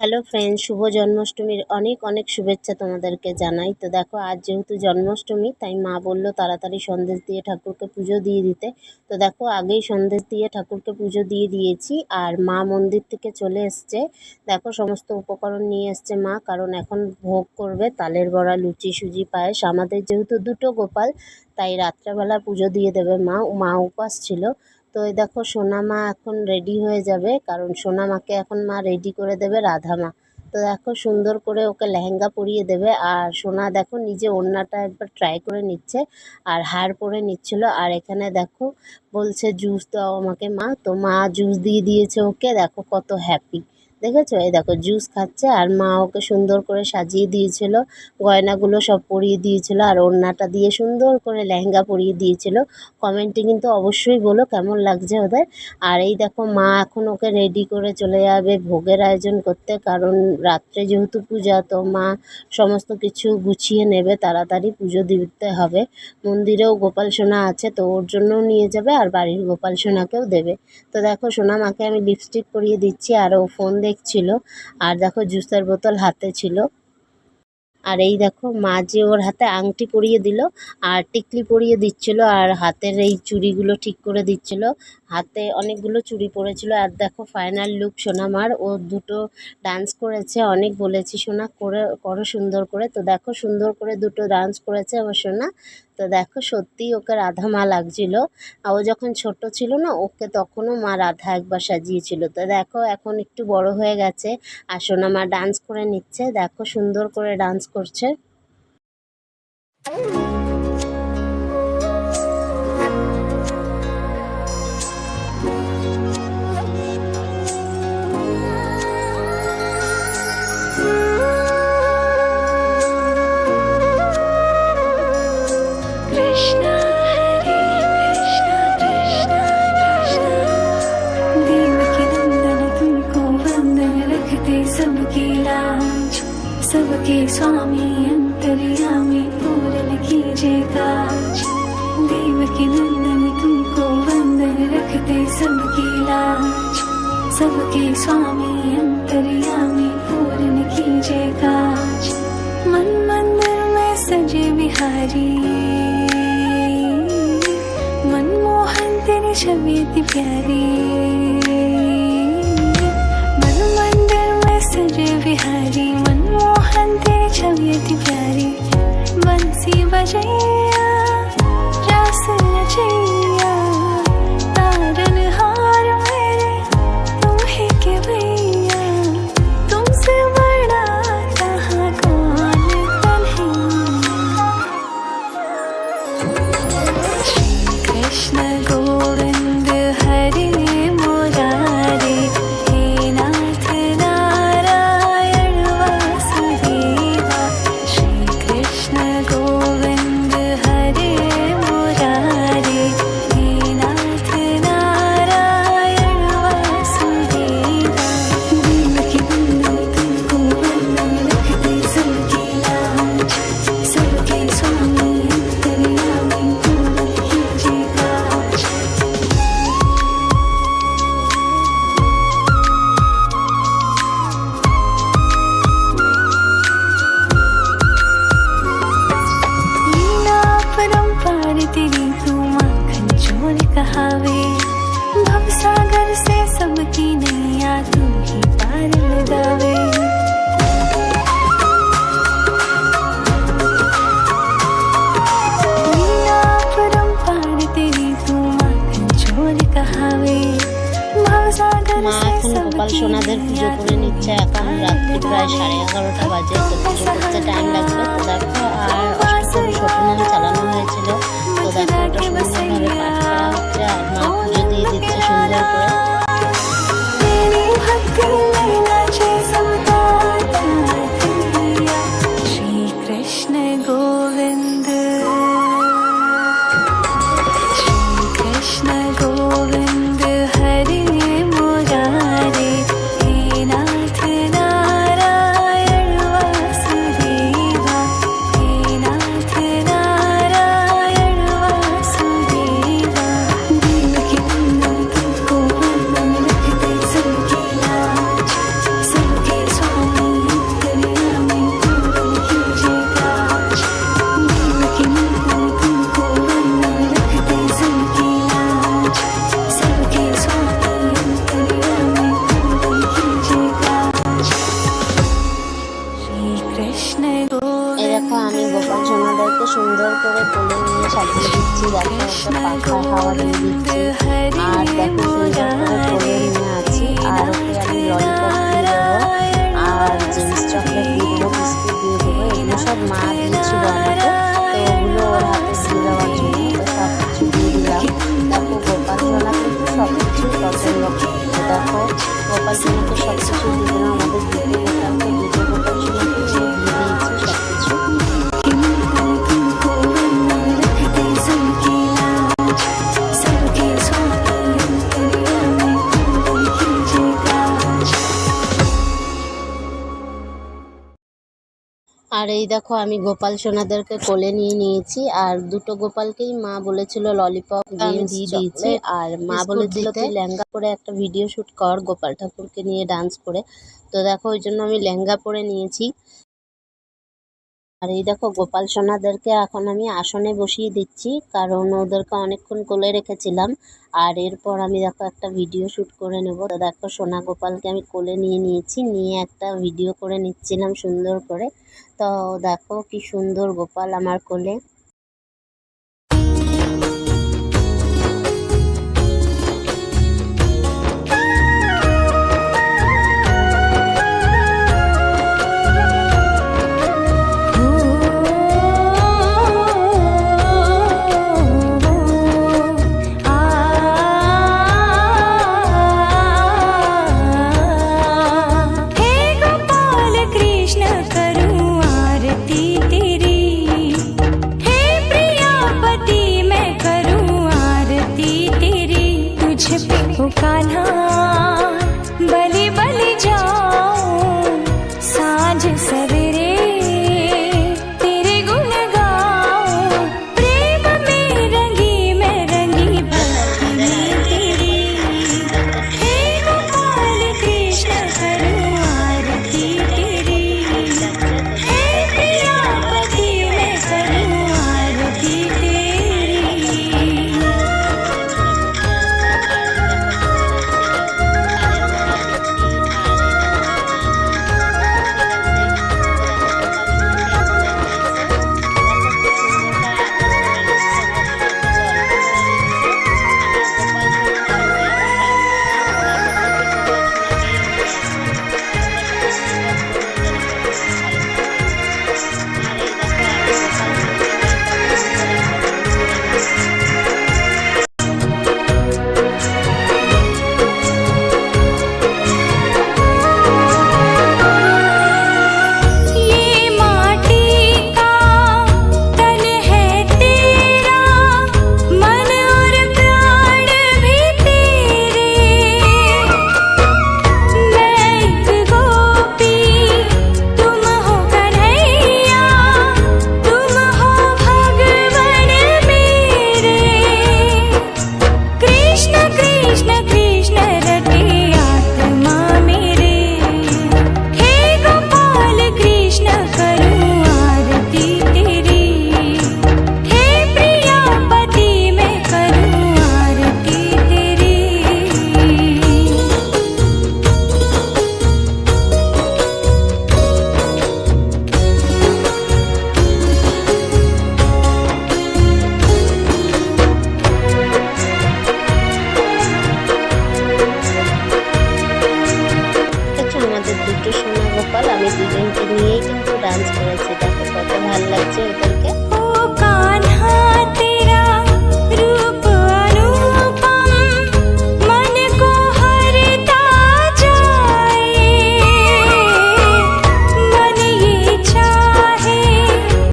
Hello friend শুভ জন্মাষ্টমীর অনেক অনেক শুভেচ্ছা তোমাদেরকে জানাই। তো দেখো, আজ যেহেতু জন্মাষ্টমী, তাই মা বলল তাড়াতাড়ি সন্দেশ দিয়ে ঠাকুরকে পুজো দিয়ে দিতে। তো দেখো, আগেই সন্দেশ দিয়ে ঠাকুরকে পুজো দিয়ে দিয়েছি আর মা মন্দির থেকে চলে এসছে। দেখো, সমস্ত উপকরণ নিয়ে এসছে মা, কারণ এখন ভোগ করবে, তালের বড়া, লুচি, সুজি, পায়েস। আমাদের যেহেতু দুটো গোপাল, তাই রাত্রেবেলা পুজো দিয়ে দেবে মা। মা উপাস ছিল। তো এই দেখো সোনা মা এখন রেডি হয়ে যাবে, কারণ সোনা মাকে এখন মা রেডি করে দেবে রাধা মা তো দেখো সুন্দর করে ওকে লেহেঙ্গা পরিয়ে দেবে, আর সোনা দেখো নিজে ওড়নাটা একবার ট্রাই করে নিচ্ছে, আর হার পরে নিচ্ছিল। আর এখানে দেখো বলছে জুস দাও আমাকে মা। তো মা জুস দিয়ে দিয়েছে ওকে, দেখো কত হ্যাপি দেখেছ? এই দেখো জুস খাচ্ছে আর মা ওকে সুন্দর করে সাজিয়ে দিয়েছিল, গয়নাগুলো সব পরিয়ে দিয়েছিল আর ওড়নাটা দিয়ে সুন্দর করে লেহেঙ্গা পরিয়ে দিয়েছিল। কমেন্টে কিন্তু অবশ্যই বলো কেমন লাগছে ওদের। আর এই দেখো, মা এখন ওকে রেডি করে চলে যাবে ভোগের আয়োজন করতে, কারণ রাত্রে যেহেতু পূজা, তো মা সমস্ত কিছু গুছিয়ে নেবে, তাড়াতাড়ি পুজো দিতে হবে। মন্দিরেও গোপাল সোনা আছে, তো ওর জন্যও নিয়ে যাবে আর বাড়ির গোপাল সোনাকেও দেবে। তো দেখো, সোনা মাকে আমি লিপস্টিক পরিয়ে দিচ্ছি আর ও ফোন দেখছিল আর দেখো জুসের বোতল হাতে ছিল। আর এই দেখো মা যে ওর হাতে আংটি পরিয়ে দিল, আর টিকলি পরিয়ে দিচ্ছিল, আর হাতের এই চুড়িগুলো ঠিক করে দিচ্ছিল। হাতে অনেকগুলো চুড়ি পরেছিল। আর দেখো ফাইনাল লুক সোনামার। ও দুটো ডান্স করেছে, অনেক বলেছি সোনা, করে, করো সুন্দর করে। তো দেখো, সুন্দর করে দুটো ডান্স করেছে আমার সোনা। তো দেখো, সত্যিই ওকে রাধা মা লাগছিল। আর ও যখন ছোট ছিল না, ওকে তখনও মা রাধা একবার সাজিয়েছিল। তো দেখো, এখন একটু বড় হয়ে গেছে। আর সোনা মা ডান্স করে নিচ্ছে। দেখো, সুন্দর করে ডান্স করছে। स्वामी, अंतर्यामी पूर्ण कीजिए काज। देवकी नंदन, तुमको वंदन रखते सबकी लाज। सबके स्वामी, अंतर्यामी पूर्ण कीजिए काज। मन मंदिर में सजे बिहारी। मनमोहन तेरी छवि प्यारी। মা এখন গোপাল সোনাদের পুজো করে নিচ্ছে এখন রাত্রি প্রায় সাড়ে এগারোটা বাজে। তো পুজো করতে টাইম লাগবে। তো দেখো, আর অষ্টমী সপ্তনাম চালানো হয়েছিল। তো দেখো ওটা সুন্দরভাবে পাঠ করা হচ্ছে আর মা পুজো দিয়ে দিচ্ছে সুন্দর করে। হাওয়া দিয়ে দিচ্ছি আর দেখো সুন্দর করে নিয়ে আছি আর ওকে আমি ললিপপ দিয়ে দেবো আর আমাদের আর এই দেখো আমি গোপাল সোনাদেরকে কোলে নিয়ে নিয়েছি আর দুটো গোপালকেই মা বলেছিল ললিপপ দিয়ে দিয়েছি। আর মা বলেছিল তুই লেহেঙ্গা পরে একটা ভিডিও শুট কর গোপাল ঠাকুরকে নিয়ে ডান্স করে তো দেখো ওই জন্য আমি লেহেঙ্গা পরে নিয়েছি আর এই দেখো গোপাল সোনাদেরকে এখন আমি আসনে বসিয়ে দিচ্ছি, কারণ ওদেরকে অনেকক্ষণ কোলে রেখেছিলাম। আর এরপর আমি দেখো একটা ভিডিও শ্যুট করে নেব। তো দেখো সোনা গোপালকে আমি কোলে নিয়ে নিয়েছি, নিয়ে একটা ভিডিও করে নিচ্ছিলাম সুন্দর করে। তো দেখো কি সুন্দর গোপাল আমার কোলে। पे कृष्ण আমাদের